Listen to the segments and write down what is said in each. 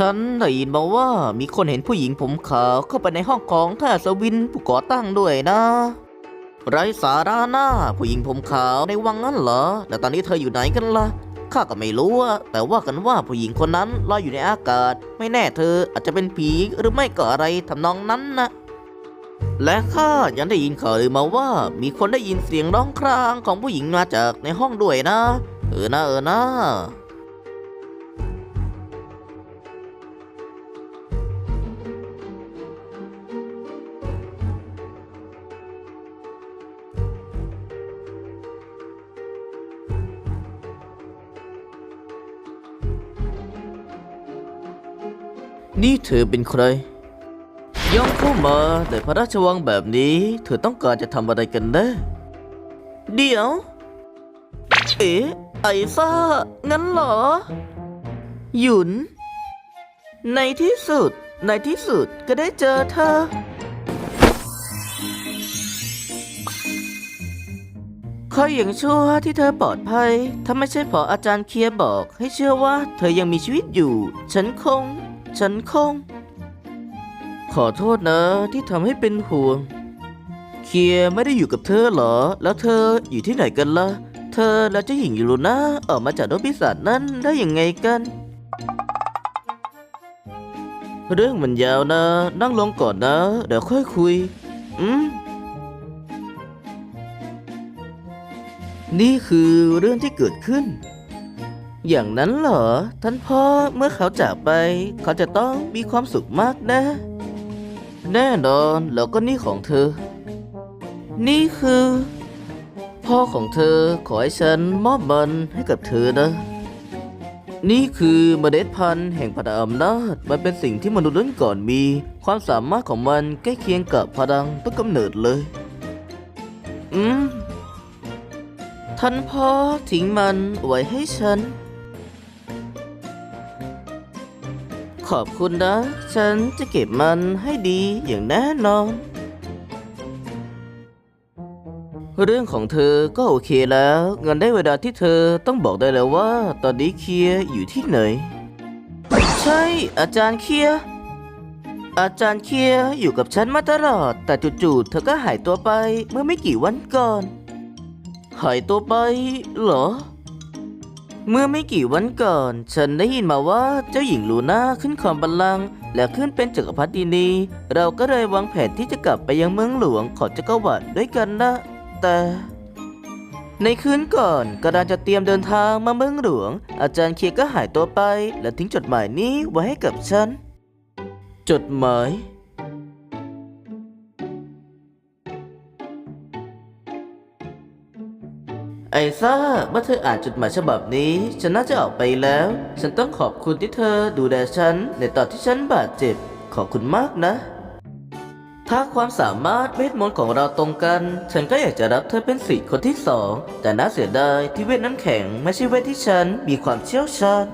ฉันได้ยินมาว่ามีคนเห็นผู้หญิงผมขาวเข้าไปในห้องของท่านอัศวินผู้ก่อตั้งด้วยนะ ไรสาระหน้าผู้หญิงผมขาวในวังนั้นเหรอแล้วตอนนี้เธออยู่ไหนกันล่ะข้าก็ไม่รู้แต่ว่ากันว่าผู้หญิงคนนั้นลอยอยู่ในอากาศ ไม่แน่เธออาจจะเป็นผีหรือไม่ก็อะไรทำนองนั้นนะและข้ายังได้ยินข่าวลือมาว่า มีคนได้ยินเสียงร้องครางของผู้หญิงมาจากในห้องด้วยนะ เออนะเออนะ นี่เธอเป็นใครย่องเข้ามาในพระราชวังแบบนี้ เธอต้องการจะทำอะไรกันแน่เดี๋ยว เอ๋ไอซ่า งั้นเหรอ หยุน ในที่สุด ในที่สุดก็ได้เจอเธอขออย่างชั่วที่เธอปลอดภัย ถ้าไม่ใช่เพออาจารย์เคียบอก ให้เชื่อว่าเธอยังมีชีวิตอยู่ ฉันคง ฉันคง ขอโทษนะที่ทำให้เป็นห่วง เคียไม่ได้อยู่กับเธอเหรอ แล้วเธออยู่ที่ไหนกันล่ะ เธอและเจ้าหญิงยูโรนาออกมาจากโลกปีศาจนั้นได้ยังไงกัน เรื่องมันยาวนะ นั่งลงก่อนนะ เดี๋ยวค่อยคุย อืมนี่คือเรื่องที่เกิดขึ้น อย่างนั้นเหรอ ท่านพ่อเมื่อเขาจากไป เขาจะต้องมีความสุขมากนะ แน่นอนแล้วก็นี่ของเธอ นี่คือ พ่อของเธอขอให้ฉันมอบมันให้กับเธอนะ นี่คือเมล็ดพันธุ์แห่งพลังอำนาจมันเป็นสิ่งที่มนุษย์รุ่นก่อนมี ความสามารถของมันใกล้เคียงกับพลังต้นกำเนิดเลย อืมท่านพ่อทิ้งมันไว้ให้ฉัน ขอบคุณนะ ฉันจะเก็บมันให้ดีอย่างแน่นอน เรื่องของเธอก็โอเคแล้วเงินได้เวลาที่เธอต้องบอกได้แล้วว่า ตอนนี้เคียอยู่ที่ไหน ใช่ อาจารย์เคียอาจารย์เคียอยู่กับฉันมาตลอด แต่จู่ๆเธอก็หายตัวไปเมื่อไม่กี่วันก่อน หายตัวไปเหรอ เมื่อไม่กี่วันก่อน ฉันได้ยินมาว่าเจ้าหญิงลูน่าขึ้นครองบัลลังก์และขึ้นเป็นจักรพรรดินี เราก็เลยวางแผนที่จะกลับไปยังเมืองหลวงของจักรวรรดิด้วยกันนะ แต่ ในคืนก่อนกำลังจะเตรียมเดินทางมาเมืองหลวง อาจารย์เคียก็หายตัวไป และทิ้งจดหมายนี้ไว้ให้กับฉัน จดหมาย ไอซ่าเมื่อเธออ่านจดหมายฉบับนี้ ฉันน่าจะออกไปแล้ว ฉันต้องขอบคุณที่เธอดูแลฉัน ในตอนที่ฉันบาดเจ็บ ขอบคุณมากนะ ถ้าความสามารถเวทมนต์ของเราตรงกัน ฉันก็อยากจะรับเธอเป็นสิทธิ์คนที่สอง แต่น่าเสียดายที่เวทน้ำแข็งไม่ใช่เวทที่ฉันมีความเชี่ยวชาญ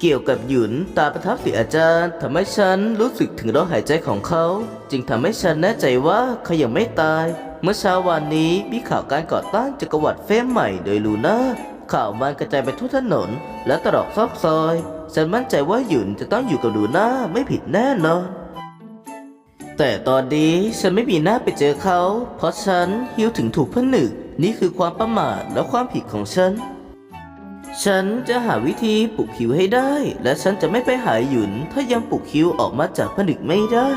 เกี่ยวกับหยุนตาประทับสีอาจารย์ทำให้ฉันรู้สึกถึงลมหายใจของเขา จึงทำให้ฉันแน่ใจว่าเขายังไม่ตาย เมื่อเช้าวันนี้มีข่าวการก่อตั้งจักรวรรดิเฟมใหม่โดยลูน่าข่าวมันกระจายไปทั่วถนน และตรอกซอกซอย ฉันมั่นใจว่าหยุนจะต้องอยู่กับลูน่าไม่ผิดแน่นอน แต่ตอนนี้ฉันไม่มีหน้าไปเจอเขา เพราะฉันหิวถึงถูกผนึก นี่คือความประมาทและความผิดของฉัน ฉันจะหาวิธีปลุกคิวให้ได้ และฉันจะไม่ไปหาหยุนถ้ายังปลุกคิวออกมาจากผนึกไม่ได้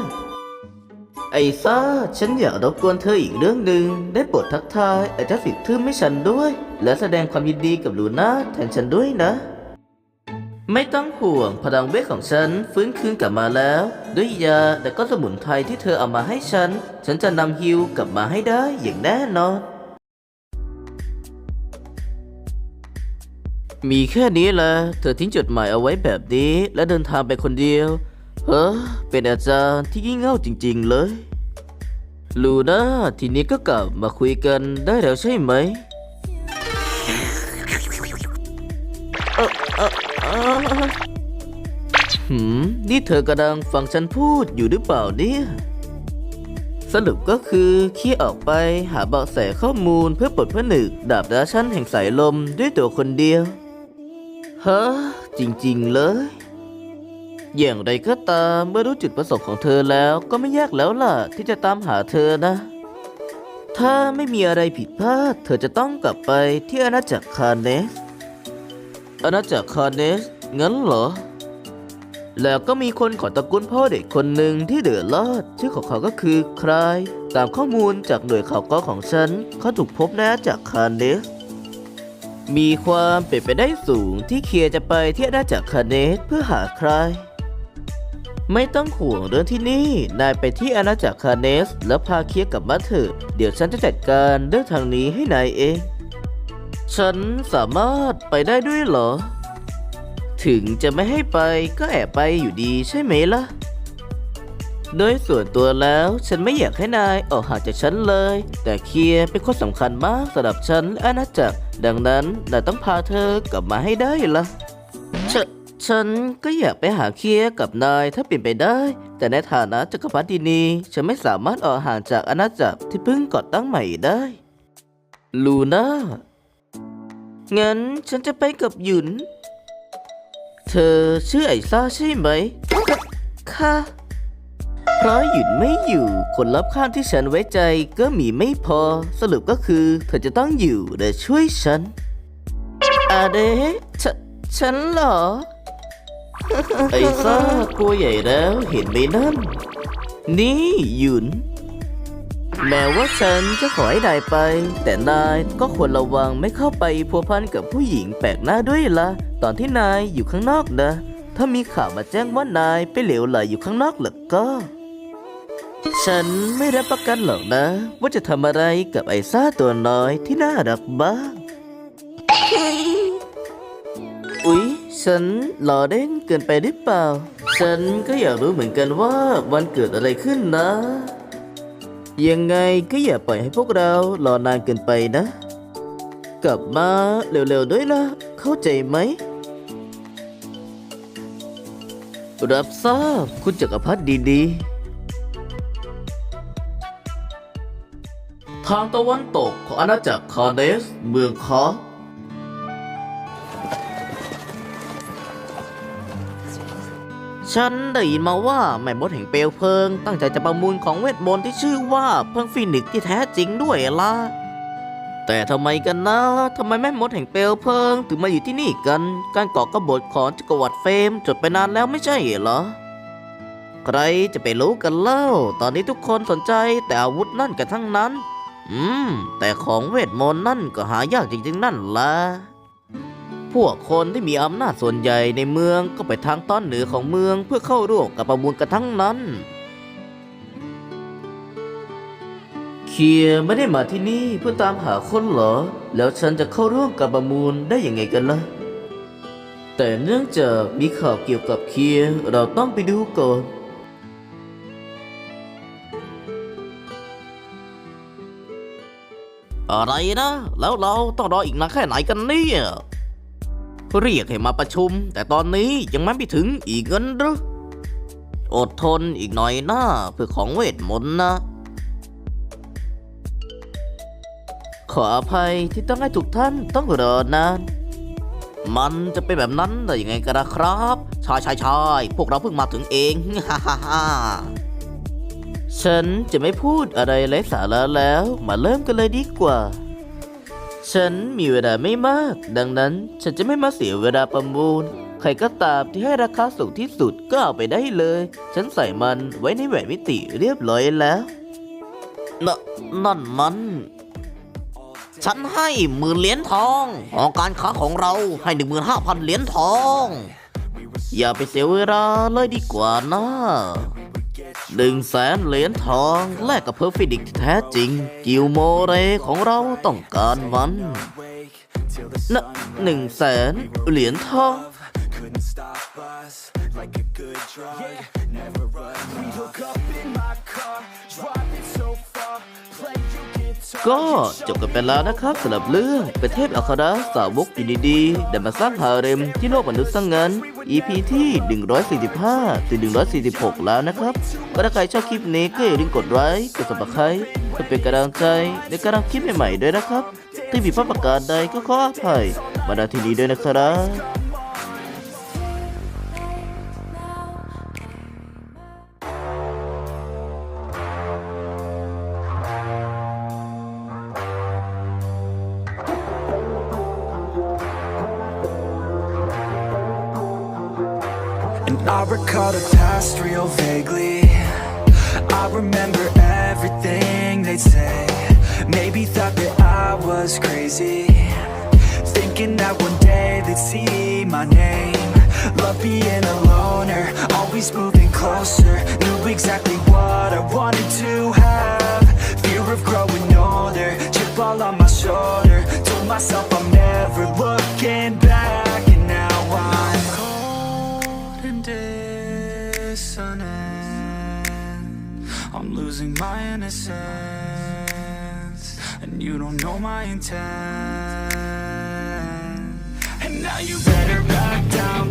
ไอ้ซาฉันอยากรบกวนเธออีกเรื่องหนึ่ง ได้โปรดทักทายไอ้เจ้าสิทธิ์ทึมให้ฉันด้วย และแสดงความยินดีกับลูน่าแทนฉันด้วยนะ ไม่ต้องห่วงพลังเวทของฉันฟื้นคืนกลับมาแล้ว ด้วยยาและก็สมุนไพรที่เธอเอามาให้ฉัน ฉันจะนำฮิวกลับมาให้ได้อย่างแน่นอน มีแค่นี้แหละเธอทิ้งจดหมายเอาไว้แบบนี้ และเดินทางไปคนเดียว เฮ้อเป็นอาจารย์ที่งี่เง่าจริง ๆ เลย ลูน่าทีนี้ก็กลับมาคุยกันได้แล้วใช่ไหมหืม นี่เธอกำลังฟังฉันพูดอยู่หรือเปล่าเนี่ย สรุปก็คือขี้ออกไปหาเบาะแสข้อมูลเพื่อปลดผนึกดาบราชันแห่งสายลมด้วยตัวคนเดียวฮ้อจริง ๆ เลย อย่างไรก็ตามเมื่อรู้จุดประสงค์ของเธอแล้วก็ไม่ยากแล้วล่ะ ที่จะตามหาเธอนะ ถ้าไม่มีอะไรผิดพลาด เธอจะต้องกลับไปที่อาณาจักรคาเนส อาณาจักรคาเนสงั้นเหรอ แล้วก็มีคนของตระกูลพ่อเด็กคนหนึ่งที่เดือดรอด ชื่อของเขาก็คือใคร ตามข้อมูลจากหน่วยข่าวกรองของฉัน เขาถูกพบในอาณาจักรคาเนสมีความเป็นไปได้สูงที่เคียร์จะไปที่อาณาจักรคาเนสเพื่อหาใคร ไม่ต้องห่วงเรื่องที่นี่ นายไปที่อาณาจักรคาเนส แล้วพาเคียกลับมาเถอะ เดี๋ยวฉันจะจัดการเรื่องทางนี้ให้นายเอง ฉันสามารถไปได้ด้วยเหรอ ถึงจะไม่ให้ไปก็แอบไปอยู่ดีใช่ไหมล่ะ โดยส่วนตัวแล้วฉันไม่อยากให้นายออกห่างจากฉันเลย แต่เคียเป็นคนสำคัญมากสำหรับฉันและอาณาจักร ดังนั้นนายต้องพาเธอกลับมาให้ได้ล่ะ ฉันก็อยากไปหาเคียกับนายถ้าเป็นไปได้ แต่ในฐานะจักรพรรดินี ฉันไม่สามารถออกห่างจากอาณาจักรที่เพิ่งก่อตั้งใหม่ได้ ลูน่า งั้นฉันจะไปกับหยุน เธอชื่อไอซ่าใช่ไหม ค่ะ เพราะหยุดไม่อยู่ คนรับข้างที่ฉันไว้ใจก็มีไม่พอ สรุปก็คือ เธอจะต้องอยู่และช่วยฉันอาเดฉนฉันเหรอ ไอ้ซ่าตัวใหญ่แล้วเห็นไหมนั่น นี่หยุน แม้ว่าฉันจะขอให้นายไป แต่นายก็ควรระวังไม่เข้าไปพัวพันกับผู้หญิงแปลกหน้าด้วยละตอนที่นายอยู่ข้างนอกนะ ถ้ามีข่าวมาแจ้งว่านายไปเหลวไหลอยู่ข้างนอกหรอก็ฉันไม่รับประกันหรอกนะ ว่าจะทำอะไรกับไอ้ซ่าตัวน้อยที่น่ารักบ้างอุ๊ย ฉันหล่อเด่นเกินไปหรือเปล่า ฉันก็อยากรู้เหมือนกันว่าวันเกิดอะไรขึ้นนะ ยังไงก็อย่าปล่อยให้พวกเรารอนานเกินไปนะ กลับมาเร็วๆด้วยนะเข้าใจไหม รับทราบคุณจักรพรรดิดีๆ ทางตะวันตกของอาณาจักรคาเนส เมืองคอ ฉันได้ยินมาว่าแม่มดแห่งเปลวเพลิง ตั้งใจจะประมูลของเวทมนต์ที่ชื่อว่าเพิงฟินิกซ์ที่แท้จริงด้วยล่ะ แต่ทำไมกันนะทำไมแม่มดแห่งเปลวเพลิง ถึงมาอยู่ที่นี่กัน การก่อกบฏของจักรวรรดิเฟมจบไปนานแล้วไม่ใช่เหรอ ใครจะไปรู้กันเล่า ตอนนี้ทุกคนสนใจแต่อาวุธนั่นกันทั้งนั้น อืม แต่ของเวทมนต์นั่นก็หายากจริงๆนั่นล่ะ พวกคนที่มีอำนาจส่วนใหญ่ในเมืองก็ไปทางตอนเหนือของเมืองเพื่อเข้าร่วมกับประมูลกันทั้งนั้น เคียร์ไม่ได้มาที่นี่เพื่อตามหาคนเหรอ แล้วฉันจะเข้าร่วมกับประมูลได้ยังไงกันล่ะ แต่เนื่องจากมีข่าวเกี่ยวกับเคียร์เราต้องไปดูก่อนอะไรนะ แล้วเราต้องรออีกนานแค่ไหนกันเนี่ย เรียกให้มาประชุม แต่ตอนนี้ยังไม่ไปถึงอีกเงินหรืออดทนอีกหน่อยนะเพื่อของเวทมนต์นะ ขออภัยที่ต้องให้ทุกท่านต้องรอนานมันจะเป็นแบบนั้นได้ยังไงกันนะครับช่ใช่ใช่พวกเราเพิ่งมาถึงเองฮ่าฮ่าฮ่าฉันจะไม่พูดอะไรไร้สาระแล้ว มาเริ่มกันเลยดีกว่า ฉันมีเวลาไม่มาก ดังนั้นฉันจะไม่มาเสียเวลาประมูล ใครก็ตามที่ให้ราคาสูงที่สุดก็เอาไปได้เลย ฉันใส่มันไว้ในแหวนมิติเรียบร้อยแล้วนนั่นมัน ฉันให้หมื่นเหรียญทองของการค้าของเราให้หนึ่งหมื่นห้าพันเหรียญทอง อย่าไปเสียเวลาเลยดีกว่านะ หนึ่งแสนเหรียญทองแลกกับเพอร์ฟิดิกที่แท้จริง กิลโมเรของเราต้องการมันนะหนึ่งแสนเหรียญทอง couldn't stop us like a good drug. Yeah. Never run. We hook up in my ก็จบกันไปแล้วนะครับสำหรับเรื่องประเทศอัคราสาวกอยู่ดีๆได้มาสร้างฮาเร็มที่โลกมนุษย์ซะงงั้น EP ที่ 145 ถึง 146 แล้วนะครับ ก็ถ้าใครชอบคลิปนี้ก็อย่าลืมกดไลค์กด subscribe เพื่อเป็นกำลังใจในการทำคลิปใหม่ๆด้วยนะครับถ้ามีพลาดประการใดก็ขออภัยมาณที่นี้ด้วยนะครับ recall the past real vaguely. I remember everything they'd say. Maybe thought that I was crazy. Thinking that one day they'd see my name. Love being a loner, always moving closer. Knew exactly what I wanted to have. Fear of growing older, chip all on my shoulder. Told myself I'm never looking back, and now I'm cold and dissonant. I'm losing my innocence, and you don't know my intent. And now you better back down,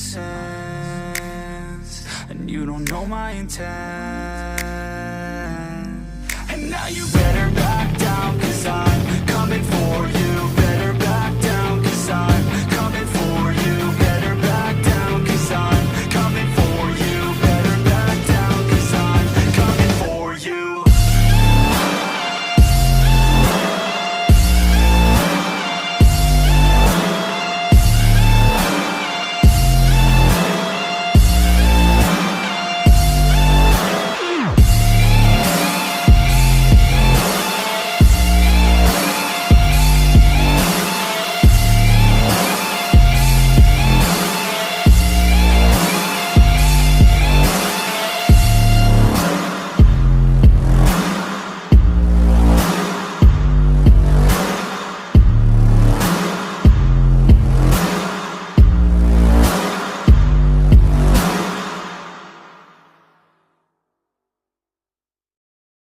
innocence, and you don't know my intent. And now you better